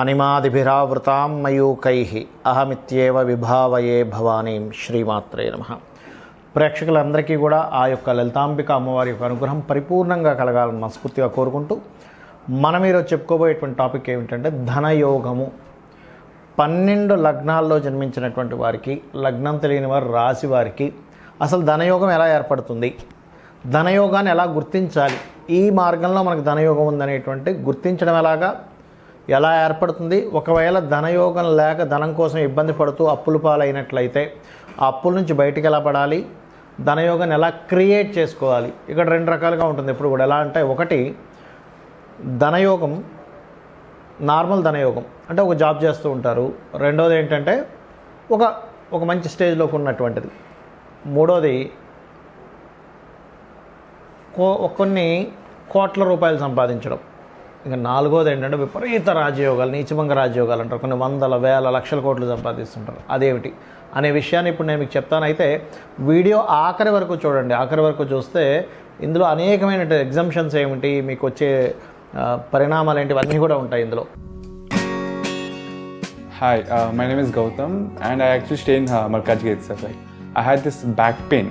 అనిమాదిభిరావృతాం మయూకై అహమిత్యేవ విభావయే భవానీం శ్రీమాత్రే నమ. ప్రేక్షకులందరికీ కూడా ఆ యొక్క లలితాంబిక అమ్మవారి యొక్క అనుగ్రహం పరిపూర్ణంగా కలగాలని మనస్ఫూర్తిగా కోరుకుంటూ మనం ఈరోజు చెప్పుకోబోయేటువంటి టాపిక్ ఏమిటంటే ధనయోగము. పన్నెండు లగ్నాల్లో జన్మించినటువంటి వారికి లగ్నం తెలియని వారు రాశి వారికి అసలు ధనయోగం ఎలా ఏర్పడుతుంది? ధనయోగాన్ని ఎలా గుర్తించాలి? ఈ మార్గంలో మనకు ధనయోగం ఉందనేటువంటి గుర్తించడం ఎలాగా? ఎలా ఏర్పడుతుంది? ఒకవేళ ధనయోగం లేక ధనం కోసం ఇబ్బంది పడుతూ అప్పుల పాలైనట్లయితే ఆ అప్పుల నుంచి బయటికి ఎలా పడాలి? ధనయోగాన్ని ఎలా క్రియేట్ చేసుకోవాలి? ఇక్కడ రెండు రకాలుగా ఉంటుంది. ఇప్పుడు కూడా ఎలా అంటే ఒకటి ధనయోగం నార్మల్ ధనయోగం. అంటే ఒక జాబ్ చేస్తూ ఉంటారు. రెండోది ఏంటంటే ఒక ఒక మంచి స్టేజ్లోకి ఉన్నటువంటిది. మూడోది కో కొన్ని కోట్ల రూపాయలు సంపాదించడం. ఇంకా నాలుగోది ఏంటంటే విపరీత రాజయోగాలు నీచభంగ రాజయోగాలు అంటారు. కొన్ని వందల వేల లక్షల కోట్లు సంపాదిస్తుంటారు. అదేమిటి? అనే విషయాన్ని ఇప్పుడు నేను మీకు చెప్తాను. అయితే వీడియో ఆఖరి వరకు చూడండి. ఆఖరి వరకు చూస్తే ఇందులో అనేకమైన ఎగ్జామ్షన్స్ ఏమిటి మీకు వచ్చే పరిణామాలు ఏంటి అన్నీ కూడా ఉంటాయి ఇందులో. Hi my name is Gautam and I actually stay in Markaz gate sir I had this back pain.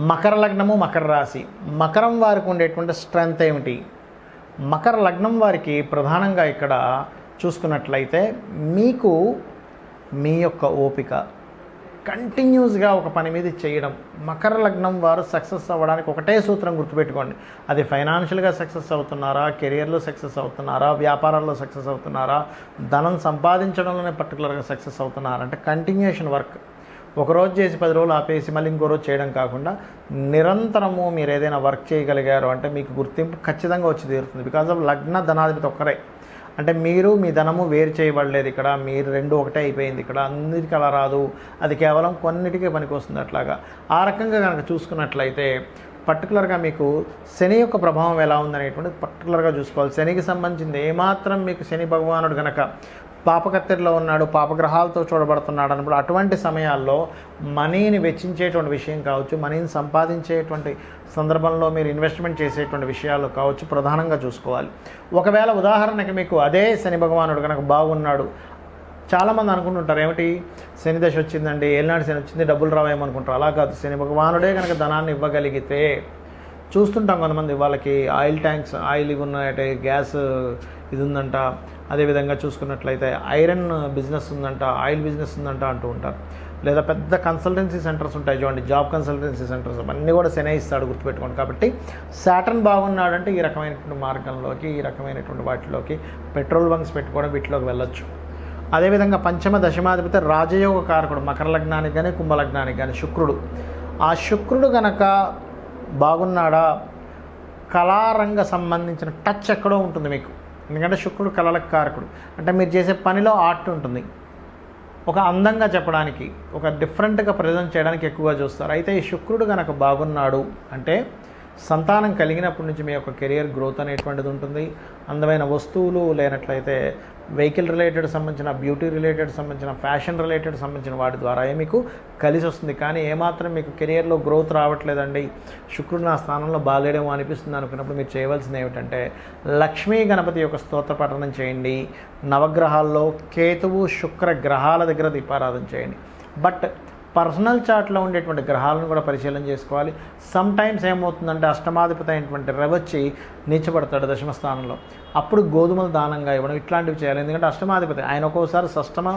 Makar లగ్నము మకర రాశి. మకరం వారికి ఉండేటువంటి స్ట్రెంగ్త్ ఏమిటి? మకర లగ్నం వారికి ప్రధానంగా ఇక్కడ చూసుకున్నట్లయితే మీకు మీ యొక్క ఓపిక. కంటిన్యూస్గా ఒక పని మీద చేయడం. మకర లగ్నం వారు సక్సెస్ అవ్వడానికి ఒకటే సూత్రం గుర్తుపెట్టుకోండి. అది ఫైనాన్షియల్గా సక్సెస్ అవుతున్నారా? కెరియర్లో సక్సెస్ అవుతున్నారా? వ్యాపారాల్లో సక్సెస్ అవుతున్నారా? ధనం సంపాదించడంలోనే పర్టికులర్గా సక్సెస్ అవుతున్నారా? అంటే కంటిన్యూషన్ వర్క్. ఒక రోజు చేసి పది రోజులు ఆపేసి మళ్ళీ ఇంకో రోజు చేయడం కాకుండా నిరంతరము మీరు ఏదైనా వర్క్ చేయగలిగారు అంటే మీకు గుర్తింపు ఖచ్చితంగా వచ్చి తీరుతుంది. బికాజ్ ఆఫ్ లగ్న ధనాధిపతి ఒక్కరే. అంటే మీరు మీ ధనము వేరు చేయబడలేదు ఇక్కడ. మీరు రెండు ఒకటే అయిపోయింది ఇక్కడ. అన్నిటికీ అలా రాదు. అది కేవలం కొన్నిటికే పనికి వస్తుంది అట్లాగా. ఆ రకంగా కనుక చూసుకున్నట్లయితే పర్టికులర్గా మీకు శని యొక్క ప్రభావం ఎలా ఉందనేటువంటిది పర్టికులర్గా చూసుకోవాలి. శనికి సంబంధించింది ఏమాత్రం మీకు శని భగవానుడు కనుక పాపకత్తెరలో ఉన్నాడు పాపగ్రహాలతో చూడబడుతున్నాడు అన్నప్పుడు అటువంటి సమయాల్లో మనీని వెచ్చించేటువంటి విషయం కావచ్చు మనీని సంపాదించేటువంటి సందర్భంలో మీరు ఇన్వెస్ట్మెంట్ చేసేటువంటి విషయాలు కావచ్చు ప్రధానంగా చూసుకోవాలి. ఒకవేళ ఉదాహరణకి మీకు అదే శని భగవానుడు కనుక బాగున్నాడు చాలామంది అనుకుంటుంటారు ఏమిటి? శని దశ వచ్చిందండి ఏలినాడు శని వచ్చింది డబ్బులు రావేమనుకుంటారు అలా కాదు శని భగవానుడే కనుక ధనాన్ని ఇవ్వగలిగితే చూస్తుంటాం కొంతమంది వాళ్ళకి ఆయిల్ ట్యాంక్స్ ఆయిల్ ఇవి ఉన్నాయంటే గ్యాస్ ఇది ఉందంట అదేవిధంగా చూసుకున్నట్లయితే ఐరన్ బిజినెస్ ఉందంట ఆయిల్ బిజినెస్ ఉందంట అంటూ ఉంటారు. లేదా పెద్ద కన్సల్టెన్సీ సెంటర్స్ ఉంటాయి చూడండి జాబ్ కన్సల్టెన్సీ సెంటర్స్ అన్నీ కూడా శనే ఇస్తాడు గుర్తుపెట్టుకోండి. కాబట్టి సాటర్న్ బాగున్నాడంటే ఈ రకమైనటువంటి మార్గంలోకి ఈ రకమైనటువంటి వాటిలోకి పెట్రోల్ బంక్స్ పెట్టుకోవడం వీటిలోకి వెళ్ళొచ్చు. అదేవిధంగా పంచమ దశమాధిపతి రాజయోగ కారకుడు మకర లగ్నానికి కానీ కుంభలగ్నానికి కానీ శుక్రుడు. ఆ శుక్రుడు గనక బాగున్నాడా? కళారంగ సంబంధించిన టచ్ ఎక్కడో ఉంటుంది మీకు. ఎందుకంటే శుక్రుడు కళలకు కారకుడు అంటే మీరు చేసే పనిలో ఆర్ట్ ఉంటుంది. ఒక అందంగా చెప్పడానికి ఒక డిఫరెంట్గా ప్రజెంట్ చేయడానికి ఎక్కువగా చూస్తారు. అయితే ఈ శుక్రుడు కనుక బాగున్నాడు అంటే సంతానం కలిగినప్పటి నుంచి మీ యొక్క కెరియర్ గ్రోత్ అనేటువంటిది ఉంటుంది. అందమైన వస్తువులు లేనట్లయితే వెహికల్ రిలేటెడ్ సంబంధించిన బ్యూటీ రిలేటెడ్ సంబంధించిన ఫ్యాషన్ రిలేటెడ్ సంబంధించిన వాటి ద్వారా మీకు కలిసి వస్తుంది. కానీ ఏమాత్రం మీకు కెరియర్లో గ్రోత్ రావట్లేదండి. శుక్రుడు నా స్థానంలో బాగాలేడేమో అనిపిస్తుంది అనుకున్నప్పుడు మీరు చేయవలసింది ఏమిటంటే లక్ష్మీ గణపతి యొక్క స్తోత్ర పఠనం చేయండి. నవగ్రహాల్లో కేతువు శుక్ర గ్రహాల దగ్గర దీపారాధన చేయండి. బట్ పర్సనల్ చార్ట్లో ఉండేటువంటి గ్రహాలను కూడా పరిశీలన చేసుకోవాలి. సమ్ టైమ్స్ ఏమవుతుందంటే అష్టమాధిపతి అయినటువంటి రవచ్చి నీచబడతాడు దశమ స్థానంలో. అప్పుడు గోధుమలు దానంగా ఇవ్వడం ఇట్లాంటివి చేయాలి. ఎందుకంటే అష్టమాధిపతి ఆయన ఒక్కోసారి షష్టమ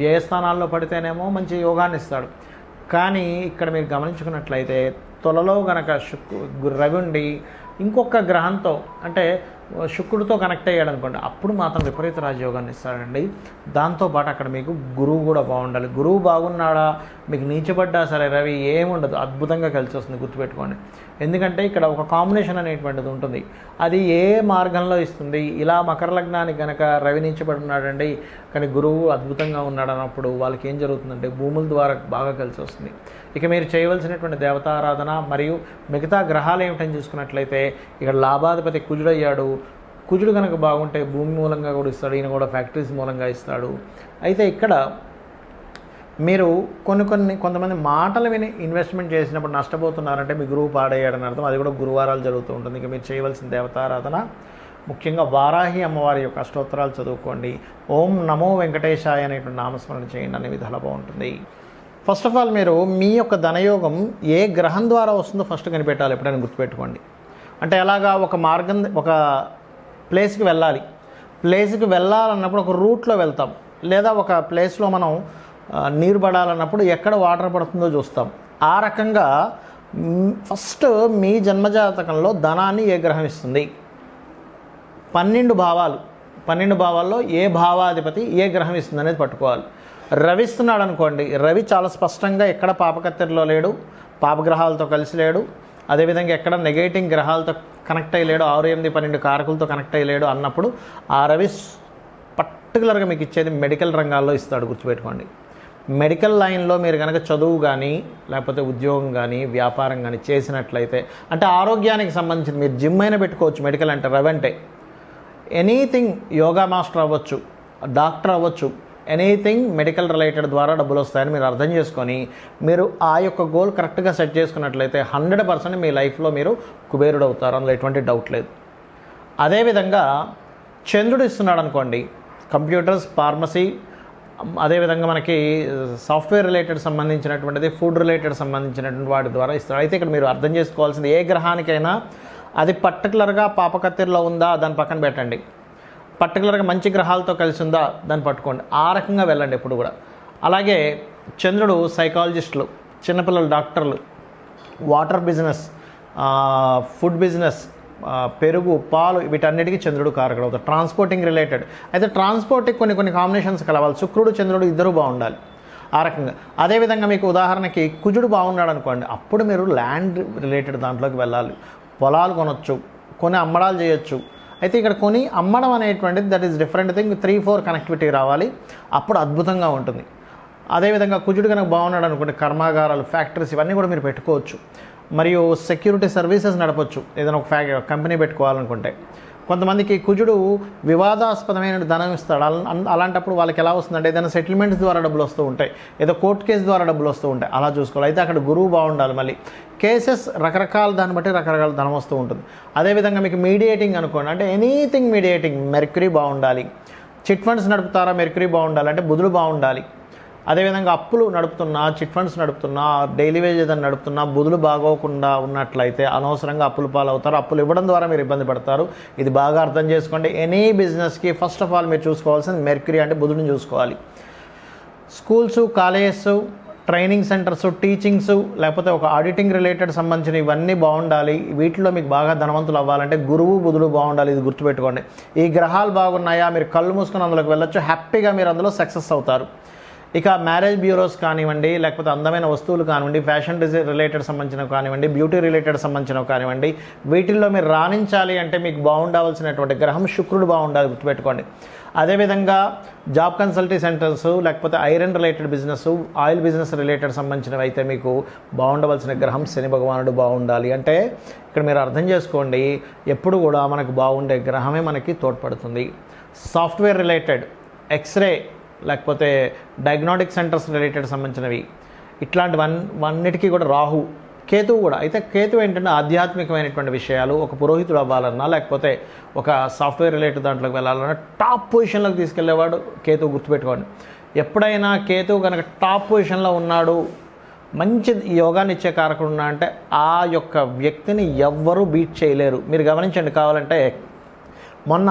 వ్యయస్థానాల్లో పడితేనేమో మంచి యోగాన్ని ఇస్తాడు. కానీ ఇక్కడ మీరు గమనించుకున్నట్లయితే తొలలో గనక శుక్రు రవి ఉండి ఇంకొక గ్రహంతో అంటే శుక్రుడితో కనెక్ట్ అయ్యాడు అనుకోండి అప్పుడు మాత్రం విపరీత రాజయోగాన్ని ఇస్తాడండి. దాంతోపాటు అక్కడ మీకు గురువు కూడా బాగుండాలి. గురువు బాగున్నాడా? మీకు నీచబడ్డా సరే రవి ఏముండదు. అద్భుతంగా కలిసి వస్తుంది గుర్తుపెట్టుకోండి. ఎందుకంటే ఇక్కడ ఒక కాంబినేషన్ అనేటువంటిది ఉంటుంది. అది ఏ మార్గంలో ఇస్తుంది? ఇలా మకర లగ్నానికి కనుక రవి నీచబడి ఉన్నాడండి కానీ గురువు అద్భుతంగా ఉన్నాడు అన్నప్పుడు వాళ్ళకి ఏం జరుగుతుందంటే భూముల ద్వారా బాగా కలిసి వస్తుంది. ఇక మీరు చేయవలసినటువంటి దేవతారాధన మరియు మిగతా గ్రహాలు ఏమిటని చూసుకున్నట్లయితే ఇక్కడ లాభాధిపతి కుజుడయ్యాడు. కుజుడు కనుక బాగుంటే భూమి మూలంగా కూడా ఇస్తాడు ఈయన కూడా ఫ్యాక్టరీస్ మూలంగా ఇస్తాడు. అయితే ఇక్కడ మీరు కొన్ని కొన్ని కొంతమంది మాటలు విని ఇన్వెస్ట్మెంట్ చేసినప్పుడు నష్టపోతున్నారంటే మీ గురువు పాడయ్యాడని అర్థం. అది కూడా గురువారాలు జరుగుతూ ఉంటుంది. ఇక మీరు చేయవలసిన దేవతారాధన ముఖ్యంగా వారాహి అమ్మవారి యొక్క అష్టోత్తరాలు చదువుకోండి. ఓం నమో వెంకటేశాయ అనేటువంటి నామస్మరణ చేయండి. అనే విధాలు బాగుంటుంది. ఫస్ట్ ఆఫ్ ఆల్ మీరు మీ యొక్క ధనయోగం ఏ గ్రహం ద్వారా వస్తుందో ఫస్ట్ కనిపెట్టాలి ఎప్పుడైనా గుర్తుపెట్టుకోండి. అంటే ఎలాగా ఒక మార్గం ఒక ప్లేస్కి వెళ్ళాలి. ప్లేస్కి వెళ్ళాలన్నప్పుడు ఒక రూట్లో వెళ్తాం. లేదా ఒక ప్లేస్లో మనం నీరు పడాలన్నప్పుడు ఎక్కడ వాటర్ పడుతుందో చూస్తాం. ఆ రకంగా ఫస్ట్ మీ జన్మజాతకంలో ధనాన్ని ఏ గ్రహం ఇస్తుంది? పన్నెండు భావాలు. పన్నెండు భావాల్లో ఏ భావాధిపతి ఏ గ్రహం ఇస్తుంది అనేది పట్టుకోవాలి. రవిస్తున్నాడు అనుకోండి రవి చాలా స్పష్టంగా ఎక్కడ పాపకత్తెరలో లేడు పాపగ్రహాలతో కలిసి లేడు అదేవిధంగా ఎక్కడ నెగేటింగ్ గ్రహాలతో కనెక్ట్ అయ్యలేడు ఆరు ఎనిమిది పన్నెండు కారకులతో కనెక్ట్ అయ్యలేడు అన్నప్పుడు ఆ రవి పర్టికులర్గా మీకు ఇచ్చేది మెడికల్ రంగాల్లో ఇస్తాడు గుర్తుపెట్టుకోండి. మెడికల్ లైన్లో మీరు కనుక చదువు కానీ లేకపోతే ఉద్యోగం కానీ వ్యాపారం కానీ చేసినట్లయితే అంటే ఆరోగ్యానికి సంబంధించి మీరు జిమ్ అయినా పెట్టుకోవచ్చు మెడికల్ అంటే రవి అంటే ఎనీథింగ్ యోగా మాస్టర్ అవ్వచ్చు డాక్టర్ అవ్వచ్చు ఎనీథింగ్ మెడికల్ రిలేటెడ్ ద్వారా డబ్బులు వస్తాయని మీరు అర్థం చేసుకొని మీరు ఆ యొక్క గోల్ కరెక్ట్గా సెట్ చేసుకున్నట్లయితే హండ్రెడ్ పర్సెంట్ మీ లైఫ్లో మీరు కుబేరుడు అవుతారు అందులో ఎటువంటి డౌట్ లేదు. అదేవిధంగా చంద్రుడు ఇస్తున్నాడు అనుకోండి కంప్యూటర్స్ ఫార్మసీ అదేవిధంగా మనకి సాఫ్ట్వేర్ రిలేటెడ్ సంబంధించినటువంటిది ఫుడ్ రిలేటెడ్ సంబంధించినటువంటి వాటి ద్వారా ఇస్తారు. అయితే ఇక్కడ మీరు అర్థం చేసుకోవాల్సింది ఏ గ్రహానికైనా అది పర్టికులర్గా పాపకత్తిరిలో ఉందా? దాని పక్కన పెట్టండి. పర్టికులర్గా మంచి గ్రహాలతో కలిసి ఉందా దాన్ని పట్టుకోండి. ఆ రకంగా వెళ్ళండి ఎప్పుడు కూడా. అలాగే చంద్రుడు సైకాలజిస్టులు చిన్నపిల్లలు డాక్టర్లు వాటర్ బిజినెస్ ఫుడ్ బిజినెస్ పెరుగు పాలు వీటన్నిటికీ చంద్రుడు కారకుడు అవుతాడు. Transporting related. అయితే ట్రాన్స్పోర్టింగ్ కొన్ని కొన్ని కాంబినేషన్స్ కలవాలి. శుక్రుడు చంద్రుడు ఇద్దరు బాగుండాలి. ఆ రకంగా. అదేవిధంగా మీకు ఉదాహరణకి కుజుడు బాగున్నాడు అనుకోండి. అప్పుడు మీరు ల్యాండ్ రిలేటెడ్ దాంట్లోకి వెళ్ళాలి. పొలాలు కొనొచ్చు కొని అమ్మడాలు చేయొచ్చు అయితే ఇక్కడ కొని అమ్మడం అనేటువంటిది that is different thing three four connectivity రావాలి. అప్పుడు అద్భుతంగా ఉంటుంది. అదేవిధంగా కుజుడు కనుక బాగున్నాడు అనుకుంటే కర్మాగారాలు ఫ్యాక్టరీస్ ఇవన్నీ కూడా మీరు పెట్టుకోవచ్చు. మరియు సెక్యూరిటీ సర్వీసెస్ నడపచ్చు. ఏదైనా ఒక ఫ్యా కంపెనీ పెట్టుకోవాలనుకుంటే. కొంతమందికి కుజుడు వివాదాస్పదమైన ధనం ఇస్తాడు. అలాంటప్పుడు వాళ్ళకి ఎలా వస్తుందంటే ఏదైనా సెటిల్మెంట్స్ ద్వారా డబ్బులు వస్తూ ఉంటాయి. ఏదో కోర్టు కేసు ద్వారా డబ్బులు వస్తూ ఉంటాయి. అలా చూసుకోవాలి. అయితే అక్కడ గురువు బాగుండాలి మళ్ళీ. కేసెస్ రకరకాల దాన్ని బట్టి రకరకాల ధనం వస్తూ ఉంటుంది. అదేవిధంగా మీకు మీడియేటింగ్ అనుకోండి. అంటే ఎనీథింగ్ మీడియేటింగ్ మెర్క్యూరీ బాగుండాలి. చిట్ ఫండ్స్ నడుపుతారా? మెర్క్యూరీ బాగుండాలి. అంటే బుధుడు బాగుండాలి. అదేవిధంగా అప్పులు నడుపుతున్నా చిట్ ఫండ్స్ నడుపుతున్నా డైలీ వేజ్ ఏదైనా నడుపుతున్నా బుధులు బాగోకుండా ఉన్నట్లయితే అనవసరంగా అప్పులు పాలవుతారు. అప్పులు ఇవ్వడం ద్వారా మీరు ఇబ్బంది పడతారు. ఇది బాగా అర్థం చేసుకోండి. ఎనీ బిజినెస్కి ఫస్ట్ ఆఫ్ ఆల్ మీరు చూసుకోవాల్సింది మెర్క్యూరీ అంటే బుధుడిని చూసుకోవాలి. Schools colleges training centres teachings లేకపోతే ఒక ఆడిటింగ్ రిలేటెడ్ సంబంధించిన ఇవన్నీ బాగుండాలి. వీటిలో మీకు బాగా ధనవంతులు అవ్వాలంటే గురువు బుధుడు బాగుండాలి. ఇది గుర్తుపెట్టుకోండి. ఈ గ్రహాలు బాగున్నాయా? మీరు కళ్ళు మూసుకొని అందులోకి వెళ్ళొచ్చు. హ్యాపీగా మీరు అందులో సక్సెస్ అవుతారు. ఇక మ్యారేజ్ బ్యూరోస్ కానివ్వండి లేకపోతే అందమైన వస్తువులు కానివ్వండి ఫ్యాషన్ డిజైన్ రిలేటెడ్ సంబంధించినవి కానివ్వండి బ్యూటీ రిలేటెడ్ సంబంధించినవి కానివ్వండి వీటిల్లో మీరు రాణించాలి అంటే మీకు బాగుండవలసినటువంటి గ్రహం శుక్రుడు బాగుండాలి గుర్తుపెట్టుకోండి. అదేవిధంగా జాబ్ కన్సల్టీ సెంటర్స్ లేకపోతే iron related business oil business related సంబంధించినవి అయితే మీకు బాగుండవలసిన గ్రహం శని భగవానుడు బాగుండాలి. అంటే ఇక్కడ మీరు అర్థం చేసుకోండి ఎప్పుడు కూడా మనకు బాగుండే గ్రహమే మనకి తోడ్పడుతుంది. సాఫ్ట్వేర్ రిలేటెడ్ ఎక్స్రే లేకపోతే డయాగ్నోటిక్ సెంటర్స్ రిలేటెడ్ సంబంధించినవి. ఇట్లాంటి వన్ వన్నిటికీ కూడా రాహు కేతువు కూడా. అయితే కేతువు ఏంటంటే ఆధ్యాత్మికమైనటువంటి విషయాలు ఒక పురోహితుడు అవ్వాలన్నా లేకపోతే ఒక సాఫ్ట్వేర్ రిలేటెడ్ దాంట్లోకి వెళ్ళాలన్నా టాప్ పొజిషన్లోకి తీసుకెళ్ళేవాడు కేతువు గుర్తుపెట్టుకోండి. ఎప్పుడైనా కేతువు కనుక టాప్ పొజిషన్లో ఉన్నాడు మంచి యోగాన్ని ఇచ్చే కారకుడు అంటే ఆ యొక్క వ్యక్తిని ఎవ్వరూ బీట్ చేయలేరు. మీరు గమనించండి కావాలంటే మొన్న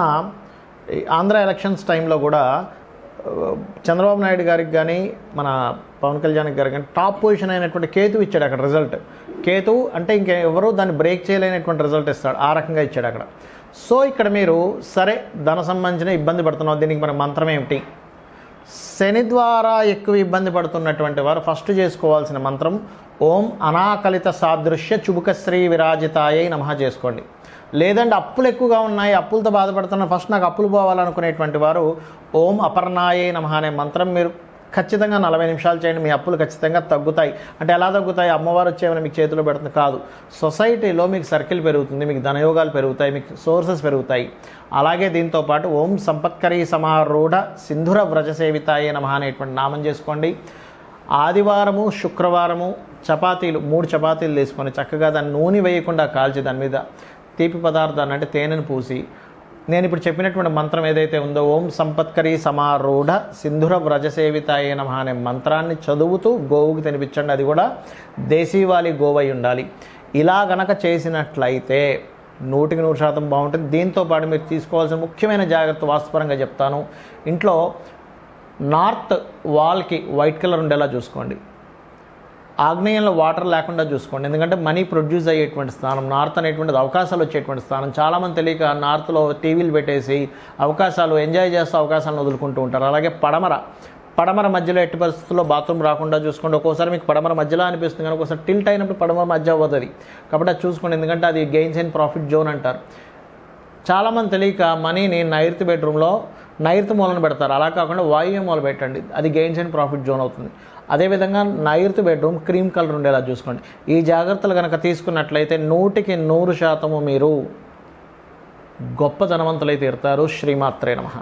ఈ ఆంధ్ర ఎలక్షన్స్ టైంలో కూడా చంద్రబాబు నాయుడు గారికి కానీ మన పవన్ కళ్యాణ్ గారికి కానీ టాప్ పొజిషన్ అయినటువంటి కేతు ఇచ్చాడు అక్కడ రిజల్ట్. కేతు అంటే ఇంకెవరూ దాన్ని బ్రేక్ చేయలేనటువంటి రిజల్ట్ ఇస్తాడు. ఆ రకంగా ఇచ్చాడు అక్కడ. సో ఇక్కడ మీరు సరే ధన సంబంధించిన ఇబ్బంది పడుతున్నావు. దీనికి మన మంత్రం ఏమిటి? శని ద్వారా ఎక్కువ ఇబ్బంది పడుతున్నటువంటి వారు ఫస్ట్ చేసుకోవాల్సిన మంత్రం ఓం అనాకలిత సాదృశ్య చుబుకశ్రీ విరాజితాయై నమహ చేసుకోండి. లేదంటే అప్పులు ఎక్కువగా ఉన్నాయి అప్పులతో బాధపడుతున్న ఫస్ట్ నాకు అప్పులు పోవాలనుకునేటువంటి వారు ఓం అపర్ణాయే నమః అనే మంత్రం మీరు ఖచ్చితంగా నలభై నిమిషాలు చేయండి మీ అప్పులు ఖచ్చితంగా తగ్గుతాయి. అంటే ఎలా తగ్గుతాయి? అమ్మవారు వచ్చేమైనా మీకు చేతిలో పెడుతుంది కాదు. సొసైటీలో మీకు సర్కిల్ పెరుగుతుంది మీకు ధనయోగాలు పెరుగుతాయి మీకు సోర్సెస్ పెరుగుతాయి. అలాగే దీంతో పాటు ఓం సంపత్కరీ సమారూఢ సింధుర వ్రజ సేవితాయే అనేటువంటి నామం చేసుకోండి. ఆదివారము శుక్రవారము చపాతీలు మూడు చపాతీలు తీసుకొని చక్కగా దాన్ని నూనె వేయకుండా కాల్చి దాని మీద తీపి పదార్థాన్ని అంటే తేనెను పూసి నేను ఇప్పుడు చెప్పినటువంటి మంత్రం ఏదైతే ఉందో ఓం సంపత్కరీ సమారూఢ సింధుర వ్రజసేవితాయ నమః అనే మంత్రాన్ని చదువుతూ గోవుకి తినిపించండి. అది కూడా దేశీవాలి గోవై ఉండాలి. ఇలా గనక చేసినట్లయితే నూటికి నూరు శాతం బాగుంటుంది. దీంతో పాటు మీరు తీసుకోవాల్సిన ముఖ్యమైన జాగ్రత్త వాస్తుపరంగా చెప్తాను. ఇంట్లో నార్త్ వాల్కి వైట్ కలర్ ఉండేలా చూసుకోండి. ఆగ్నేయంలో వాటర్ లేకుండా చూసుకోండి. ఎందుకంటే మనీ ప్రొడ్యూస్ అయ్యేటువంటి స్థానం నార్త్ అనేటువంటిది అవకాశాలు వచ్చేటువంటి స్థానం. చాలామంది తెలియక నార్త్లో టీవీలు పెట్టేసి అవకాశాలు ఎంజాయ్ చేస్తూ అవకాశాలను వదులుకుంటూ ఉంటారు. అలాగే పడమర పడమర మధ్యలో ఎట్టి పరిస్థితుల్లో బాత్రూమ్ రాకుండా చూసుకోండి. ఒక్కోసారి మీకు పడమర మధ్యలో అనిపిస్తుంది కానీ ఒకసారి టిల్ట్ అయినప్పుడు పడమర మధ్య అవ్వదు కాబట్టి అది చూసుకోండి. ఎందుకంటే అది గెయిన్స్ అండ్ ప్రాఫిట్ జోన్ అంటారు. చాలామంది తెలియక మనీని నైరుతి బెడ్రూమ్లో నైరుతి మూలన పెడతారు. అలా కాకుండా వాయువ్య మూల పెట్టండి. అది గెయిన్స్ అండ్ ప్రాఫిట్ జోన్ అవుతుంది. అదేవిధంగా నైరుతి బెడ్రూమ్ క్రీమ్ కలర్ ఉండేలా చూసుకోండి. ఈ జాగ్రత్తలు కనుక తీసుకున్నట్లయితే నూటికి నూరు శాతము మీరు గొప్ప ధనవంతులై తీరుతారు. శ్రీమాత్రే నమః.